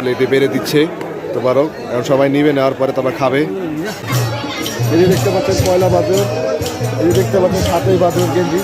প্লেটে বেড়ে দিচ্ছে তোবারক এখন সবাই নিবে নেওয়ার পরে তারপর খাবে। এই দেখতে পাচ্ছেন পয়লা বাদর এই দেখতে পাচ্ছেন সাতই বাদর গেঞ্জি।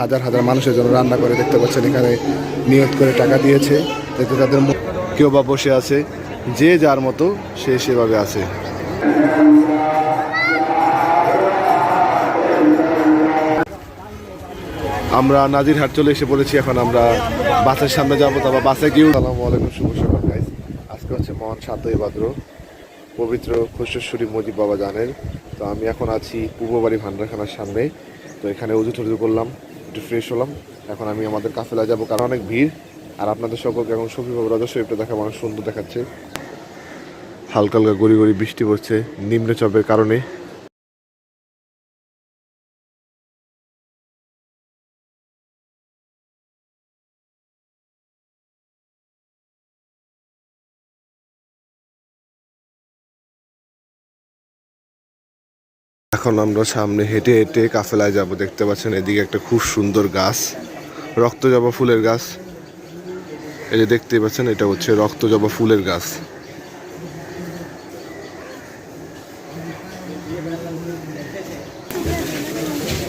হাজার হাজার মানুষের জন্য রান্না করে দেখতে পাচ্ছেন এখানে নিয়ত করে টাকা দিয়েছে। তাদের কেউ বা বসে আছে যে যার মতো সে সেভাবে আছে। আমরা নাজিরহাট চলে এসে পড়েছি, এখন আমরা বাসের সামনে যাব তারপর বাসে গিয়েও সালামু আলাইকুম, শুভ সকাল গাইস আজকে হচ্ছে মহান সাতই ভাদ্র পবিত্র খুশেশ্বরী মজিব বাবা জানের। তো আমি এখন আছি পূর্ববাড়ি ভান্ডারখানার সামনে। তো এখানে উজু টুজু করলাম, একটু ফ্রেশ হলাম। এখন আমি আমাদের কাফেলা যাব, কারণ অনেক ভিড়। আর আপনাদের সকলকে এখন শফি বাবু রাজা শরীফটা দেখা অনেক সুন্দর দেখাচ্ছে। হালকা হালকা গড়ি গড়ি বৃষ্টি পড়ছে নিম্নচাপের কারণে। এখন আমরা সামনে হেঁটে হেঁটে কাফেলায় যাব, দেখতে পাচ্ছেন এদিকে একটা খুব সুন্দর গাছ রক্ত জবা ফুলের গাছ। এই যে দেখতে পাচ্ছেন, এটা হচ্ছে রক্ত জবা ফুলের গাছ।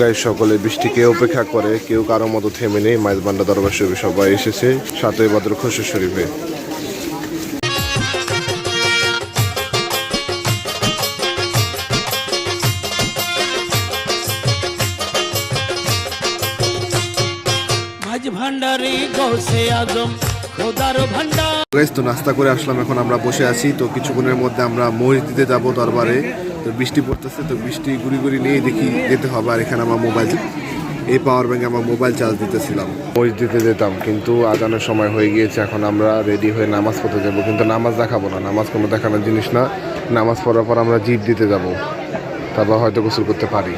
গায়ে সকলে বৃষ্টিকে উপেক্ষা করে কেউ কারও মতো থেমে নেই। মাইজবান্ডা দরবার শরীফে সবাই এসেছে। সাতই ভাদ্র খুশি শরীফে। ভান্ডারি গৌসে আজম খোদার ভান্ডার। তো নাস্তা করে আসলাম এখন আমরা বসে আছি। তো কিছুক্ষণের মধ্যে আমরা মসজিদে যাব দরবারে। তো বৃষ্টি পড়তেছে তো বৃষ্টি গুড়ি গুড়ি নিয়ে দেখি যেতে হবে। আর এখানে আমার মোবাইল এই পাওয়ার ব্যাংকে আমার মোবাইল চার্জ দিতেছিলাম। ওই দিতে যেতাম কিন্তু আজানের সময় হয়ে গিয়েছে এখন আমরা রেডি হয়ে নামাজ পড়তে যাব। কিন্তু নামাজ দেখাবো না নামাজ কোনো দেখানোর জিনিস না। নামাজ পড়ার পর আমরা জিপ দিতে যাব তারপর হয়তো গোসল করতে পারি।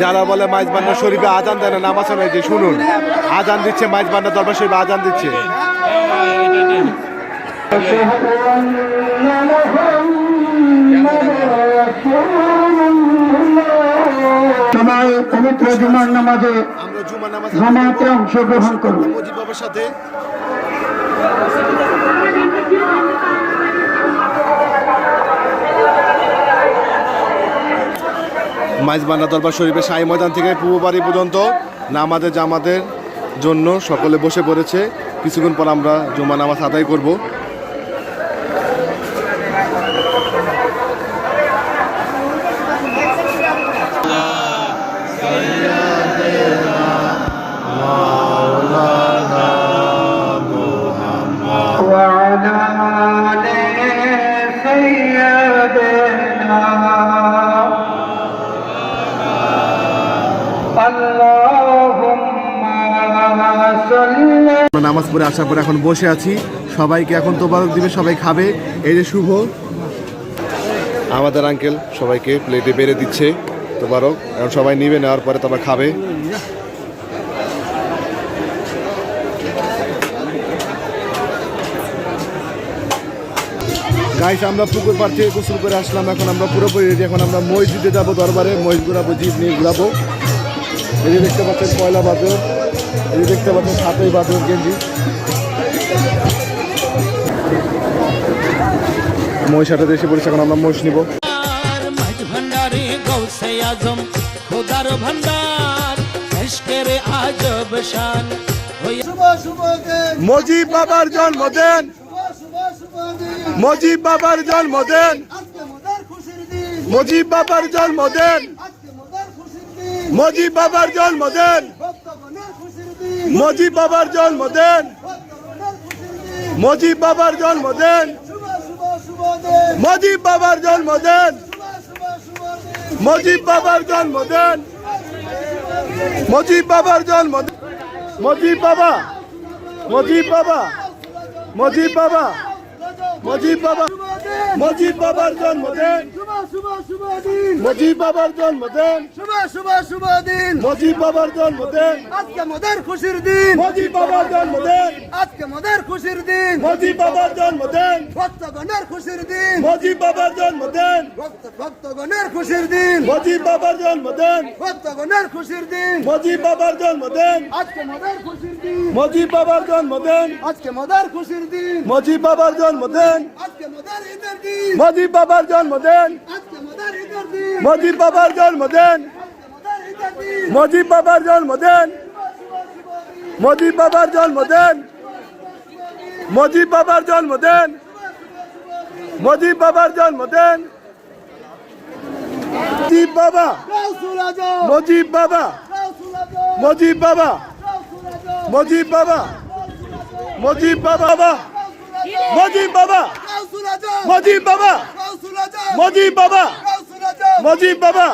যারা বলে মাইজবান্ডা শরীফে আজান দেয় না নামাজ হয় যে শুনুন। আজান দিচ্ছে মাইজবান্ডা দরবার শরীফে আজান দিচ্ছে। পবিত্র জুমার নামাজে নামাজ জামাতে অংশগ্রহণ সাথে মাইজবান্না দরবার শরীফের সাই ময়দান থেকে পূর্ববাড়ি পর্যন্ত নামাজের জামাতের জন্য সকলে বসে পড়েছে। কিছুক্ষণ পর আমরা জুমা নামাজ আদায় করব। আসার পরে এখন বসে আছি। সবাইকে এখন তোবারক দিবে, সবাই খাবে। এই যে শুভ। আমাদের আঙ্কেল সবাইকে প্লেটে বেড়ে দিচ্ছে তোবারক। এখন সবাই নিবে, নেওয়ার পরে তারপর খাবে। গাইস আমরা পুকুর পাড় থেকে গোসল করে আসলাম। এখন আমরা পুরোপুরি রেডি এখন আমরা মসজিদে যাব দরবারে। মসজিদ ঘুরাবো, জিপ নিয়ে ঘুরাবো। এই দেখতে পাচ্ছেন, পয়লা বাদর এই দেখতে পাচ্ছেন, সাতই বাদর গেঞ্জি। মহিষাটাতে এসে পড়েছে এখন আমরা মহিষ নিব। ভান্ডারি গৌসে আজম খোদার ভান্ডার এসকের আজব শান। হইয়া মজিব বাবার জন্মদিন। মজিব বাবার জন্মদিন। মজিব বাবার জন্মদিন। মজিব বাবার জন্মদিন। মজিব বাবার জন্মদিন। মজিব বাবার জন্মদিন। মজিব বাবার জন্মদিন মজিব বাবার জন্মদিন মজিব বাবার জন্মদিন মজিব বাবা মজিব বাবা মজিব বাবা মজিব বাবা, মজিব বাবার জন্মদিন মুজিব বাবার জন্মদিন শুভ শুভ শুভ দিন মুজিব বাবার জন্মদিন আজকে মোদের খুশির দিন মুজিব বাবার জন্মদিন আজকে মোদের খুশির দিন মুজিব বাবার জন্মদিন ভক্তগণের খুশির দিন মুজিব বাবার জন্মদিন ভক্ত ভক্তগণের খুশির দিন মুজিব বাবার জন্মদিন ভক্তগণের খুশির দিন মুজিব বাবার জন্মদিন আজকে মোদের খুশির দিন মুজিব বাবার জন্মদিন আজকে মোদের খুশির দিন মুজিব বাবার জন্মদিন আজকে মোদের ঈদের দিন মুজিব বাবার জন্মদিন মুজিব বাবার জন্মদিন। মুজিব বাবার জন্মদিন। মুজিব বাবার জন্মদিন। মুজিব বাবার জন্মদিন। মুজিব বাবার জন্মদিন। মুজিব বাবা। গাউসুল বাবা। গাউসুল বাবা। গাউসুল বাবা। মুজিব বাবা। মুজিব বাবা। গাউসুল বাবা। গাউসুল বাবা। মুজিব বাবা।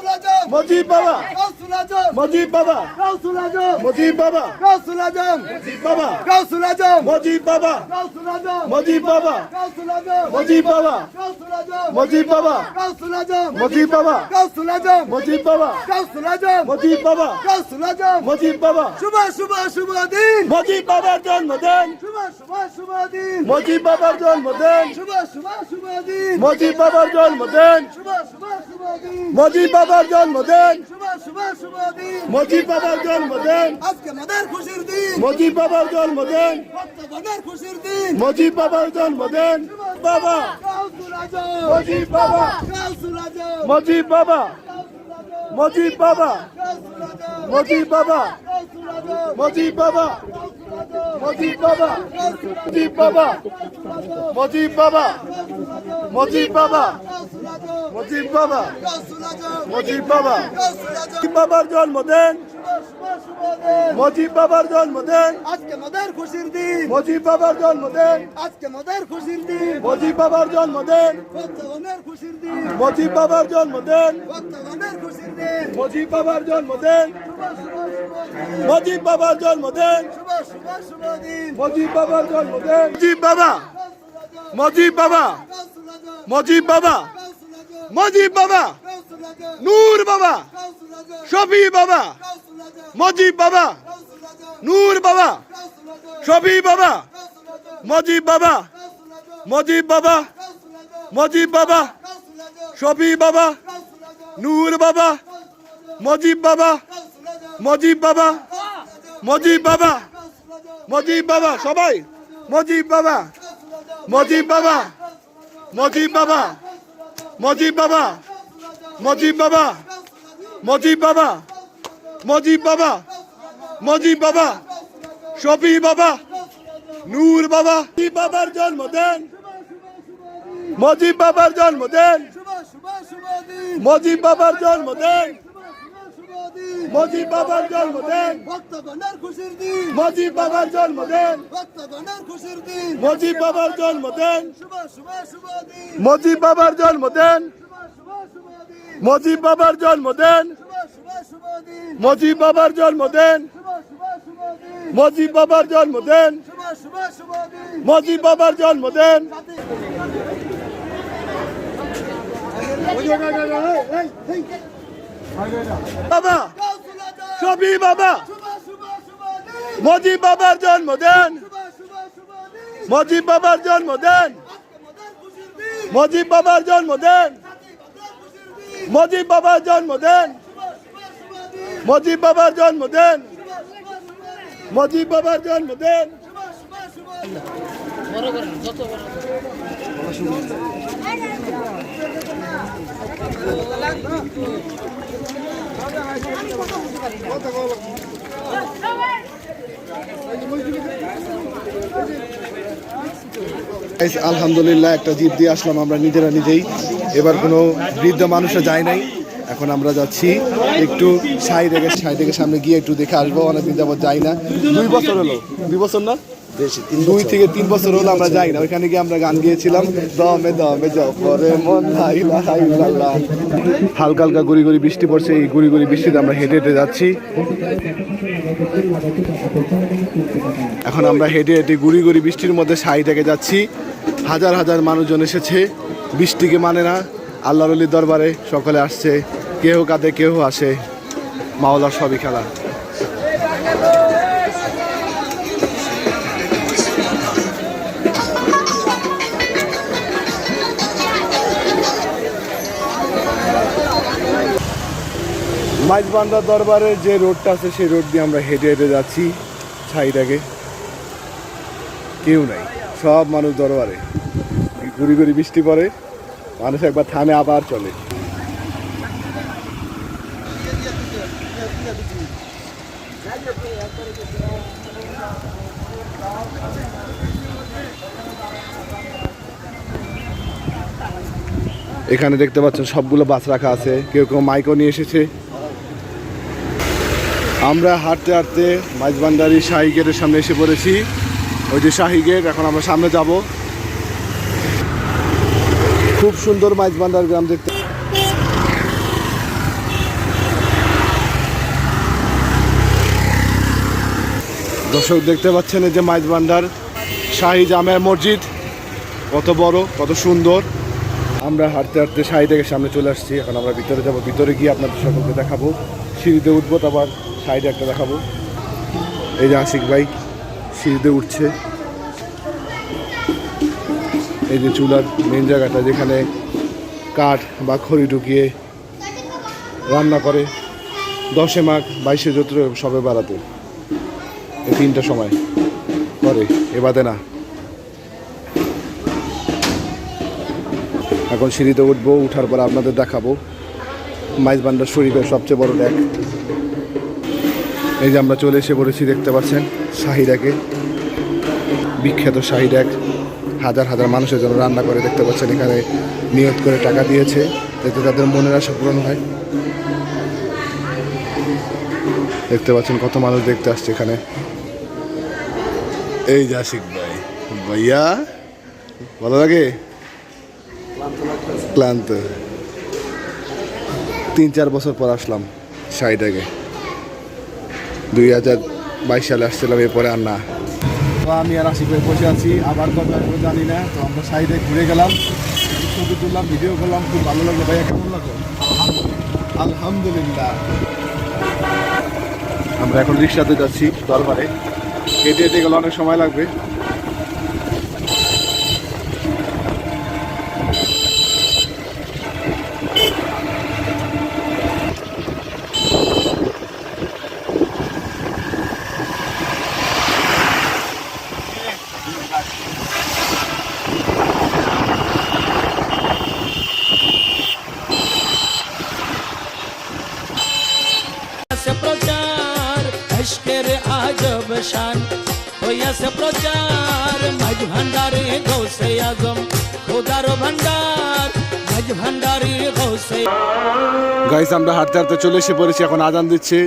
গাউসুল আজম মুজিব বাবা গাউসুল আজম মুজিব বাবা গাউসুল আজম মুজিব বাবা গাউসুল আজম মুজিব বাবা গাউসুল আজম মুজিব বাবা গাউসুল আজম মুজিব বাবা গাউসুল আজম মুজিব বাবা গাউসুল আজম মুজিব বাবা গাউসুল আজম মুজিব বাবা আজম মুজিব বাবা আজম মুজিব বাবা আজম মুজিব বাবা শুভ শুভ শুভ দিন মুজিব বাবার জন্মদিন শুভ শুভ শুভ দিন মুজিব বাবার জন্মদিন শুভ শুভ শুভ দিন মুজিব বাবার জন্মদিন শুভ শুভ শুভ দিন মুজিব বাবার জন্মদিন। মজিব বাবার জন্মদিন। মজিব বাবার জন্মদিন। মজিব বাবার জন্মদিন। বাবা। মজিব বাবা। মজিব বাবা। মজিব বাবা। মজিব বাবা। মজিব বাবা মজিব বাবা মজিব বাবা মজিব বাবা মজিব বাবা মজিব বাবা মজিব বাবা বাবার জন্মদিন। মুজিব বাবার জন্মদিন। আজকে মোদের খুশির দিন। মুজিব বাবার জন্মদিন। আজকে মোদের খুশির দিন। মুজিব বাবার জন্মদিন। ভক্তগণের খুশির দিন। মুজিব বাবার জন্মদিন। ভক্তগণের খুশির দিন। মুজিব বাবার জন্মদিন। মুজিব বাবার জন্মদিন। শুভ শুভ দিন। মুজিব বাবা। মুজিব বাবা। মুজিব বাবা। মুজিব বাবা নূর বাবা শফি বাবা মুজিব বাবা নূর বাবা শফি বাবা মুজিব বাবা মুজিব বাবা মুজিব বাবা শফি বাবা নূর বাবা মুজিব বাবা মুজিব বাবা মুজিব বাবা মুজিব বাবা সবাই মুজিব বাবা মুজিব বাবা মুজিব বাবা মুজিব বাবা, মজিব বাবা মজিব বাবা মজিব বাবা মজিব বাবা, শফি বাবা, নূর বাবা বাবার জন্ম জন্মদিন, মজিব বাবার জন্ম দেন মজিব বাবার জন্ম দেন বাবার জন্মদিন। মোদি বাবার জন্মদিন। ভক্তগণের খুশির দিন। মোদি বাবার জন্মদিন। ভক্তগণের খুশির দিন। মোদি বাবার জন্মদিন। শুভ শুভ শুভ দিন। মোদি বাবার জন্মদিন। মোদি বাবার জন্মদিন। মোদি বাবার জন্মদিন। মোদি বাবার জন্মদিন। মোদি বাবার জন্মদিন। ওই জায়গা জায়গা এই এই বাবা, সবই বাবা। মোদি বাবার জন্মদিন। মোদি বাবার জন্মদিন। মোদি বাবার জন্মদিন। মোদি বাবার জন্মদিন। মোদি বাবার জন্মদিন। মোদি বাবার জন্মদিন। বড় আলহামদুলিল্লাহ, একটা জিপ দিয়ে আসলাম আমরা নিজেরা নিজেই। এবার কোনো বৃদ্ধ মানুষরা যায় নাই। এখন আমরা যাচ্ছি একটু সাই থেকে সাই থেকে সামনে গিয়ে একটু দেখে আসব। অনেকদিন যাবত যাই না। দুই বছর হলো। দুই বছর না? দুই থেকে তিন বছর হলো আমরা যাই না ওইখানে গিয়ে আমরা গান গিয়েছিলাম। দমে দমে জফরে মন। হালকা হালকা গুড়ি গুড়ি বৃষ্টি পড়ছে এই গুড়ি গুড়ি বৃষ্টিতে আমরা হেঁটে হেঁটে যাচ্ছি। এখন আমরা হেঁটে হেঁটে গুড়ি গুড়ি বৃষ্টির মধ্যে সাই থেকে যাচ্ছি। হাজার হাজার মানুষজন এসেছে বৃষ্টিকে মানে না। আল্লাহর দরবারে সকলে আসছে কেউ কাঁদে কেউ আসে। মাওলার সবই খেলা। মাইজবান্ডার দরবারে যে রোডটা আছে সেই রোড দিয়ে আমরা হেঁটে হেঁটে যাচ্ছি ছাইটাকে। কেউ নাই, সব মানুষ দরবারে। গুড়ি গুড়ি বৃষ্টি পড়ে, মানুষ একবার থামে আবার চলে। এখানে দেখতে পাচ্ছেন সবগুলো বাস রাখা আছে, কেউ কেউ মাইকও নিয়ে এসেছে। আমরা হাঁটতে হাঁটতে মাইজবান্ডারি শাহি গেটের সামনে এসে পড়েছি। ওই যে শাহি গেট, এখন আমরা সামনে যাব। খুব সুন্দর মাইজবান্ডার গ্রাম দেখতে। দর্শক, দেখতে পাচ্ছেন এই যে মাইজবান্ডার শাহি জামের মসজিদ। কত বড়, কত সুন্দর। আমরা হাঁটতে হাঁটতে শাহি থেকে সামনে চলে আসছি। এখন আমরা ভিতরে যাব। ভিতরে গিয়ে আপনাদের সকলকে দেখাবো। সিঁড়িতে উঠবো, তারপর সাইডে একটা দেখাবো। এই যে আশিক ভাই সিঁড়িতে উঠছে। এই যে চুলার মেন জায়গাটা যেখানে কাঠ বা খড়ি ঢুকিয়ে রান্না করে। দশে মাঘ, বাইশে চৈত্র সবে বাড়াতে। এই তিনটা সময় করে, এ বাদে না। এখন সিঁড়িতে উঠবো, উঠার পর আপনাদের দেখাবো। মাইজবান্ডার শরীফের সবচেয়ে বড় ড্যাক এই যে আমরা চলে এসে পড়েছি, দেখতে পাচ্ছেন শাহিদাকে বিখ্যাত শাহিদাক হাজার হাজার মানুষের জন্য রান্না করে দেখতে পাচ্ছেন, এখানে নিয়োগ করে টাকা দিয়েছে, যাতে তাদের মনের আশা পূরণ হয়। দেখতে পাচ্ছেন কত মানুষ দেখতে আসছে এখানে। এই যে আশিক ভাই, ভাইয়া, ভালো লাগে? ক্লান্ত। তিন চার বছর পর আসলাম শাড়িটাকে দুই হাজার বাইশ সালে আসছিলাম এরপরে আর না। তো আমি আর আশিক ভাই বসে আছি আবার তো আসব জানি না তো আমরা সাইডে ঘুরে গেলাম ছবি তুললাম ভিডিও করলাম খুব ভালো লাগল। ভাইয়া কেমন লাগল? আলহামদুলিল্লাহ। আমরা এখন রিক্সাতে যাচ্ছি দরবারে। হেঁটে হেঁটে গেলে অনেক সময় লাগবে। সার হইয়াছে প্রচার মাঝ ভান্ডারে গৌসে আগম খোদার ভান্ডার মাঝ ভান্ডারে গৌসে গাইস আমরা হাঁটতে হাঁটতে চলে এসে পড়েছি, এখন আজান দিচ্ছে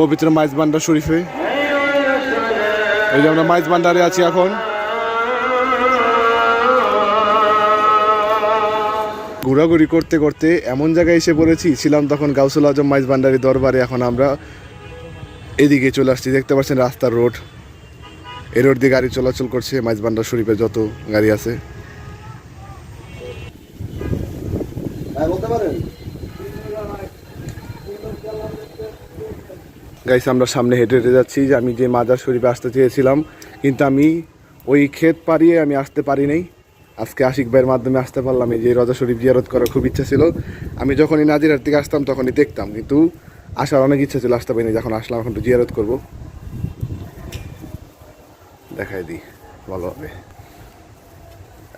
পবিত্র মাইজ ভান্ডার শরীফে। এই যে আমরা মাইজ ভান্ডারে আছি এখন। ঘোরাঘুরি করতে করতে এমন জায়গায় এসে পড়েছি, ছিলাম তখন গাউসুল আজম মাইজ ভান্ডারি দরবারে, এখন আমরা এদিকে চলে আসছি দেখতে পাচ্ছেন রাস্তার রোড। এই রোড দিয়ে গাড়ি চলাচল করছে মাইজ বান্ডার শরীফে যত গাড়ি আছে। গাইস আমরা সামনে হেঁটে হেঁটে যাচ্ছি যে আমি যে মাজার শরীফে আসতে চেয়েছিলাম কিন্তু আমি ওই ক্ষেত পাড়িয়ে আমি আসতে পারি নাই। আজকে আশিক ভাইয়ের মাধ্যমে আসতে পারলাম এই যে রজা শরীফ জিয়ারত করার খুব ইচ্ছা ছিল। আমি যখনই নাজিরার থেকে আসতাম তখনই দেখতাম কিন্তু আসার অনেক ইচ্ছা ছিল, আসতে পারিনি। যখন আসলাম, এখন একটু জিয়ারত করব। দেখাই দিই, ভালো হবে।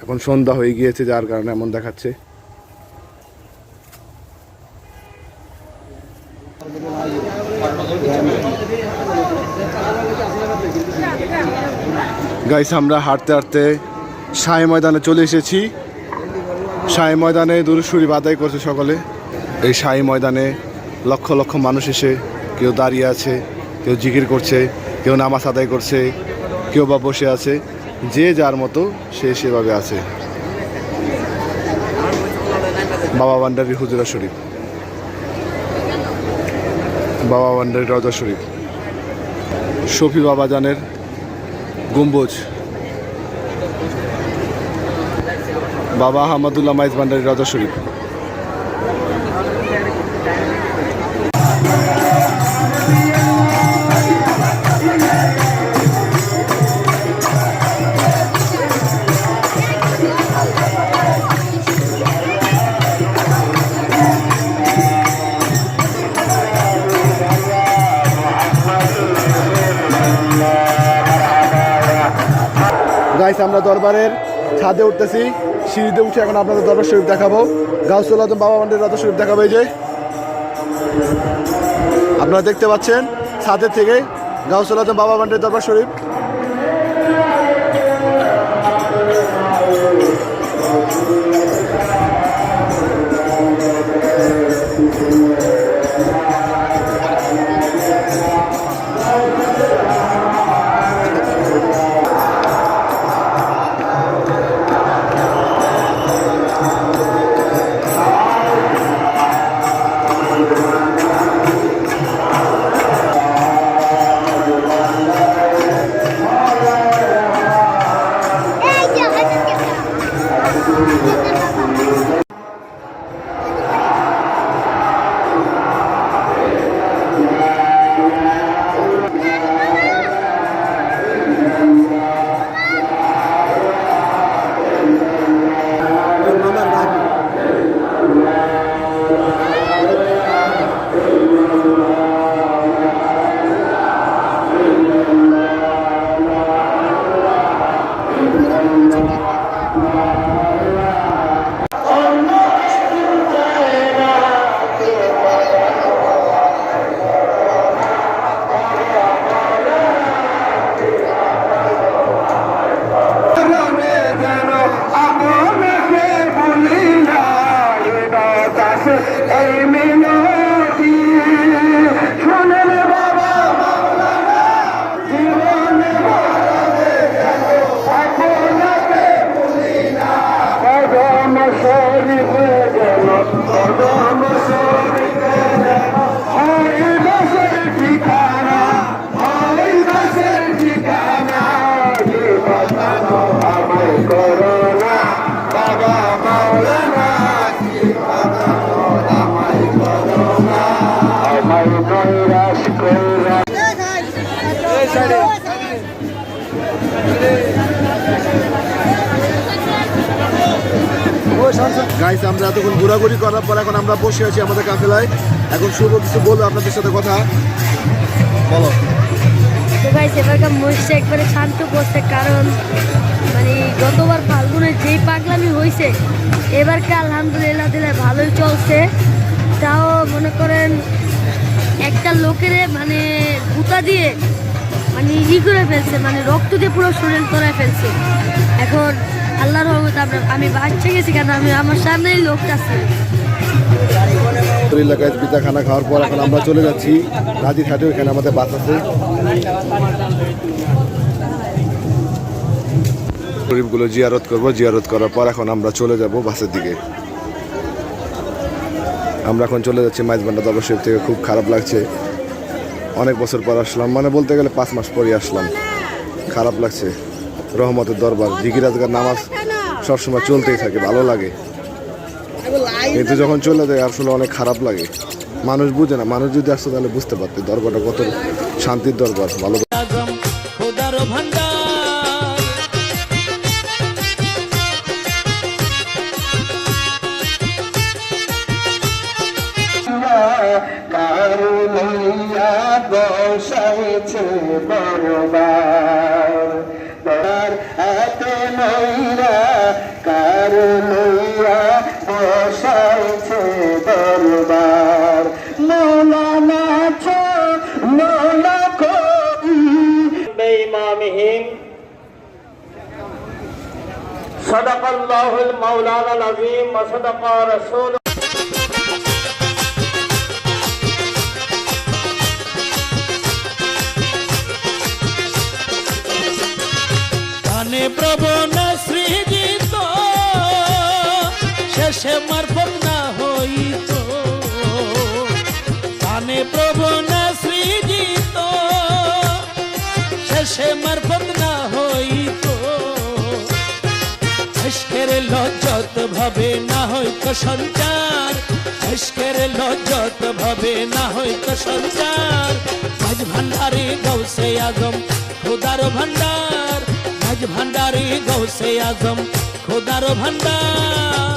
এখন সন্ধ্যা হয়ে গিয়েছে, যার কারণে এমন দেখাচ্ছে। গাইস আমরা হাঁটতে হাঁটতে সাই ময়দানে চলে এসেছি। সাই ময়দানে দুরুসুরি বাদাই করছে সকলে। এই সাই ময়দানে লক্ষ লক্ষ মানুষ এসে কেউ দাঁড়িয়ে আছে, কেউ জিকির করছে, কেউ নামাজ আদায় করছে, কেউ বা বসে আছে, যে যার মতো সে সেভাবে আছে। বাবা ভান্ডারি হুজুরা শরীফ। বাবা ভান্ডারি রজা শরীফ। শফি বাবা জানের গম্বুজ। বাবা আহমদুল্লাহ মাইজ ভান্ডারি রাজা শরীফ। গাইস, আমরা দরবারের ছাদে উঠতেছি, সিঁড়িতে উঠে এখন আপনাদের দরবার শরীফ দেখাবো। গাউসুল আজম বাবা মন্ডির রাত শরীফ দেখাবো এই যে। আপনারা দেখতে পাচ্ছেন, ছাদের থেকে গাউসুল আজম বাবা মন্ডির দরবার শরীফ। গাইস আমরা এতক্ষণ ঘোরাঘুরি করার পর এখন আমরা বসে আছি আমাদের কাফেলায় এখন শুভ কিছু বলব আপনাদের সাথে কথা। বলো। একবারে শান্ত করছে, কারণ মানে যেই পাগলামি ভালোই চলছে। তাও মনে করেন একটা মানে দিয়ে মানে ই করে ফেলছে মানে রক্ত দিয়ে পুরো শরীর করে ফেলছে। এখন আল্লাহর রহমত আমি বাচ্চা গেছি কেন? আমি আমার সামনেই লোকটা খানা খাওয়ার পর এখন আমরা চলে যাচ্ছি আমাদের আছে। করার পর এখন আমরা চলে বাসের দিকে। আমরা এখন চলে যাচ্ছি থেকে, খুব খারাপ লাগছে। অনেক বছর পর আসলাম মানে বলতে গেলে পাঁচ মাস পরই আসলাম। খারাপ লাগছে। রহমতের দরবার, জিকিরাজগার নামাজ সবসময় চলতেই থাকে, ভালো লাগে। কিন্তু যখন চলে যায়, আসলে অনেক খারাপ লাগে। মানুষ বুঝে না, মানুষ যদি আসতো তাহলে বুঝতে পারতো দরবারটা কত শান্তির দরবার, ভালো الله المولانا العظيم وصدق رسوله কানে প্রবণ সৃজিত শেষে মারফত না হইত কানে প্রবণ সৃজিত শেষে মারফত না এসকের লজ্জত ভাবে না হয়তো সঞ্চার। এসকের লজ্জত ভাবে না হয়তো সঞ্চার। মাঝ ভান্ডারি গৌসে আজম, খোদার ভান্ডার। মাঝ ভান্ডারি গৌসে আজম, খোদার ভান্ডার।